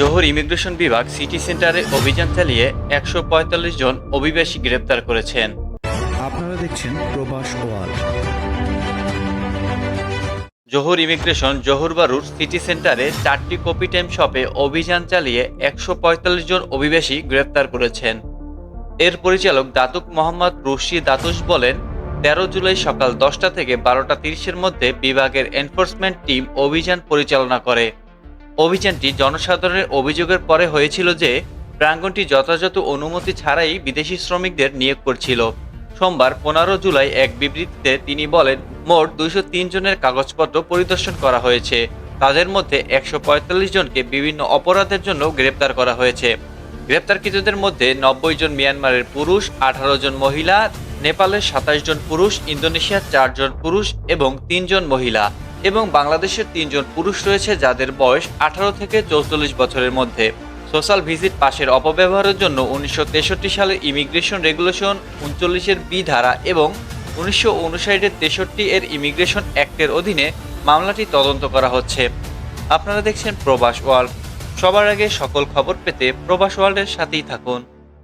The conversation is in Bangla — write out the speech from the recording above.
জোহর ইমিগ্রেশন বিভাগ সিটি সেন্টারে অভিযান চালিয়ে একশো পঁয়তাল্লিশ জন অভিবাসী গ্রেপ্তার করেছেন। আপনারা দেখছেন প্রবাস ওয়াল জোহর ইমিগ্রেশন জোহর বারুর সিটি সেন্টারে চারটি কপি টাইম শপে অভিযান চালিয়ে একশো পঁয়তাল্লিশ জন অভিবাসী গ্রেপ্তার করেছেন। এর পরিচালক দাতুক মোহাম্মদ রশি দাতুস বলেন তেরো জুলাই সকাল দশটা থেকে বারোটা তিরিশের মধ্যে বিভাগের এনফোর্সমেন্ট টিম অভিযান পরিচালনা করে। অভিযানটি জনসাধারণের অভিযোগের পরে হয়েছিল যে প্রাঙ্গণটি যথাযথ অনুমতি ছাড়াই বিদেশি শ্রমিকদের নিয়োগ করছিল। সোমবার পনেরো জুলাই এক বিবৃতিতে তিনি বলেন, মোট দুইশো জনের কাগজপত্র পরিদর্শন করা হয়েছে। তাদের মধ্যে একশো পঁয়তাল্লিশ জনকে বিভিন্ন অপরাধের জন্য গ্রেপ্তার করা হয়েছে। গ্রেপ্তারকৃতদের মধ্যে নব্বই জন মিয়ানমারের পুরুষ, আঠারো জন মহিলা, নেপালের সাতাশ জন পুরুষ, ইন্দোনেশিয়ার চারজন পুরুষ এবং তিনজন মহিলা। এবং বাংলাদেশের তিনজন পুরুষ রয়েছে যাদের বয়স আঠারো থেকে চৌচল্লিশ বছরের মধ্যে। সোশ্যাল ভিজিট পাশের অপব্যবহারের জন্য উনিশশো সালের ইমিগ্রেশন রেগুলেশন উনচল্লিশের বি ধারা এবং উনিশশো উনষাটের তেষট্টি এর ইমিগ্রেশন অ্যাক্টের অধীনে মামলাটি তদন্ত করা হচ্ছে। আপনারা দেখছেন প্রবাস ওয়ার্ল্ড। সবার আগে সকল খবর পেতে প্রবাস ওয়ার্ল্ডের সাথেই থাকুন।